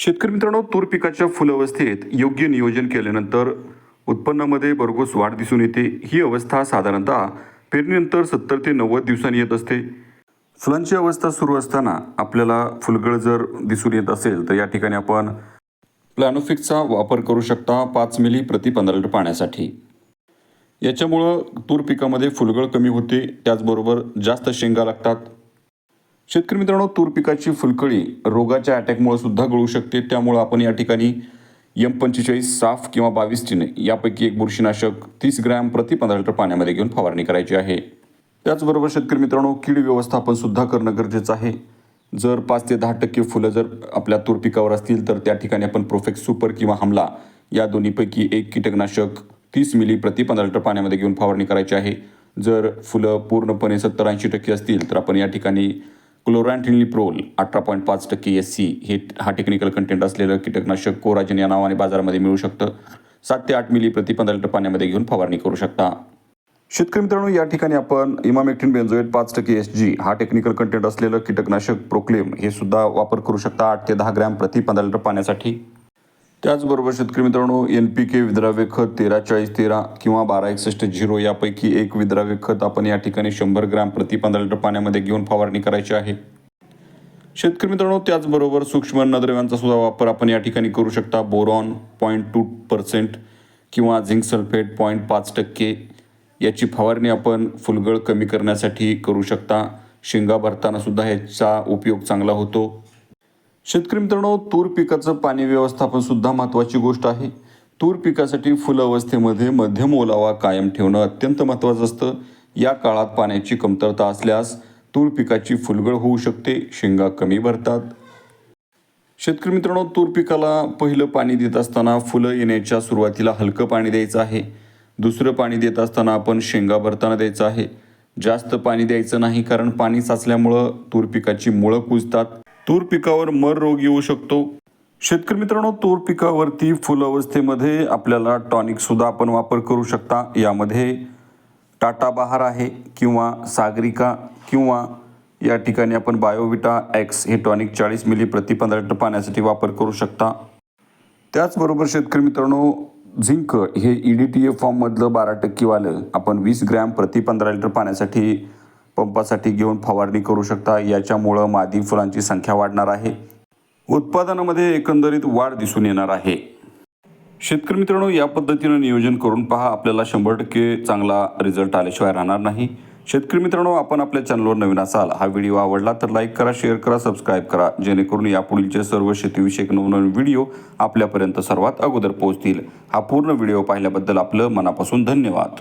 शेतकरी मित्रांनो तूर पिकाच्या फुलावस्थेत योग्य नियोजन केल्यानंतर उत्पन्नामध्ये भरघोस वाढ दिसून येते. ही अवस्था साधारणतः पेरणीनंतर सत्तर ते नव्वद दिवसांनी येत असते. फुलांची अवस्था सुरू असताना आपल्याला फुलगळ जर दिसून येत असेल तर या ठिकाणी आपण प्लॅनोफिकचा वापर करू शकता पाच मिली प्रति पंधरा लिटर पाण्यासाठी. याच्यामुळं तूर पिकामध्ये फुलगळ कमी होते. त्याचबरोबर जास्त शेंगा लागतात. शेतकरी मित्रांनो तूर पिकाची फुलकळी रोगाच्या अटॅकमुळे सुद्धा गळू शकते. त्यामुळं आपण या ठिकाणी यम पंचेचाळीस साफ किंवा बावीस टिने यापैकी एक बुरशीनाशक तीस ग्रॅम प्रति पंधरा लिटर पाण्यामध्ये घेऊन फवारणी करायची आहे. त्याचबरोबर शेतकरी मित्रांनो कीड व्यवस्थापन सुद्धा करणं गरजेचं आहे. जर पाच ते दहा टक्के फुलं जर आपल्या तूर पिकावर असतील तर त्या ठिकाणी आपण प्रोफेक्स सुपर किंवा हमला या दोन्हीपैकी एक कीटकनाशक तीस मिली प्रति पंधरा लिटर पाण्यामध्ये घेऊन फवारणी करायची आहे. जर फुलं पूर्णपणे सत्तर ऐंशी टक्के असतील तर आपण या ठिकाणी क्लोरॅन्टिनिप्रोल अठरा पॉईंट पाच टक्के एस सी हे हा टेक्निकल कंटेंट असलेलं कीटकनाशक कोराजन या नावाने बाजारामध्ये मिळू शकतं. सात ते आठ मिली प्रति पंधरा लिटर पाण्यामध्ये घेऊन फवारणी करू शकता. शेतकरी मित्रांनो या ठिकाणी आपण इमामेक्टिन बेन्झोएट पाच टक्के एस जी हा टेक्निकल कंटेंट असलेलं कीटकनाशक प्रोक्लेम हे सुद्धा वापर करू शकता. आठ ते दहा ग्रॅम प्रति पंधरा लिटर पाण्यासाठी. त्याचबरोबर शेतकरी मित्रांनो एन पी के विद्राव्य खत तेरा चाळीस तेरा किंवा बारा एकसष्ट झिरो यापैकी एक विद्राव्य खत आपण या ठिकाणी शंभर ग्रॅम प्रति पंधरा लिटर पाण्यामध्ये घेऊन फवारणी करायची आहे. शेतकरी मित्रांनो त्याचबरोबर सूक्ष्म अन्नद्रव्यांचा सुद्धा वापर आपण या ठिकाणी करू शकता. बोरॉन पॉईंट टू पर्सेंट किंवा झिंक सल्फेट पॉईंट पाच टक्के याची फवारणी आपण फुलगळ कमी करण्यासाठी करू शकता. शेंगा भरताना सुद्धा ह्याचा उपयोग चांगला होतो. शेतकरी मित्रांनो तूर पिकाचं पाणी व्यवस्थापन सुद्धा महत्त्वाची गोष्ट आहे. तूर पिकासाठी फुल अवस्थेमध्ये मध्यम ओलावा कायम ठेवणं अत्यंत महत्त्वाचं असतं. या काळात पाण्याची कमतरता असल्यास तूर पिकाची फुलगळ होऊ शकते शेंगा कमी भरतात. शेतकरी मित्रांनो तूर पिकाला पहिलं पाणी देत असताना फुलं येण्याच्या सुरुवातीला हलकं पाणी द्यायचं आहे. दुसरं पाणी देत असताना आपण शेंगा भरताना द्यायचं आहे. जास्त पाणी द्यायचं नाही कारण पाणी साचल्यामुळं तूर पिकाची मुळं कुजतात. तूर पिकावर मर रोग येऊ शकतो. शेतकरी मित्रांनो तूर पिकावरती फुल अवस्थेमध्ये आपल्याला टॉनिक सुद्धा आपण वापर करू शकता. यामध्ये टाटा बहार आहे किंवा सागरिका किंवा या ठिकाणी आपण बायोविटा एक्स हे टॉनिक चाळीस मिली प्रति पंधरा लिटर पाण्यासाठी वापर करू शकता. त्याचबरोबर शेतकरी मित्रांनो झिंक हे ई डी टी ए फॉर्ममधलं बारा टक्केवालं आपण वीस ग्रॅम प्रति पंधरा लिटर पाण्यासाठी पंपासाठी घेऊन फवारणी करू शकता. याच्यामुळं मादी फुलांची संख्या वाढणार आहे. उत्पादनामध्ये एकंदरीत वाढ दिसून येणार आहे. शेतकरी मित्रांनो या पद्धतीनं नियोजन करून पहा. आपल्याला शंभर टक्के चांगला रिझल्ट आल्याशिवाय राहणार नाही. शेतकरी मित्रांनो आपण आपल्या चॅनलवर नवीन असाल हा व्हिडिओ आवडला तर लाईक करा शेअर करा सबस्क्राईब करा. जेणेकरून यापुढीलचे सर्व शेतीविषयक नवनवीन व्हिडिओ आपल्यापर्यंत सर्वात अगोदर पोहोचतील. हा पूर्ण व्हिडिओ पाहिल्याबद्दल आपलं मनापासून धन्यवाद.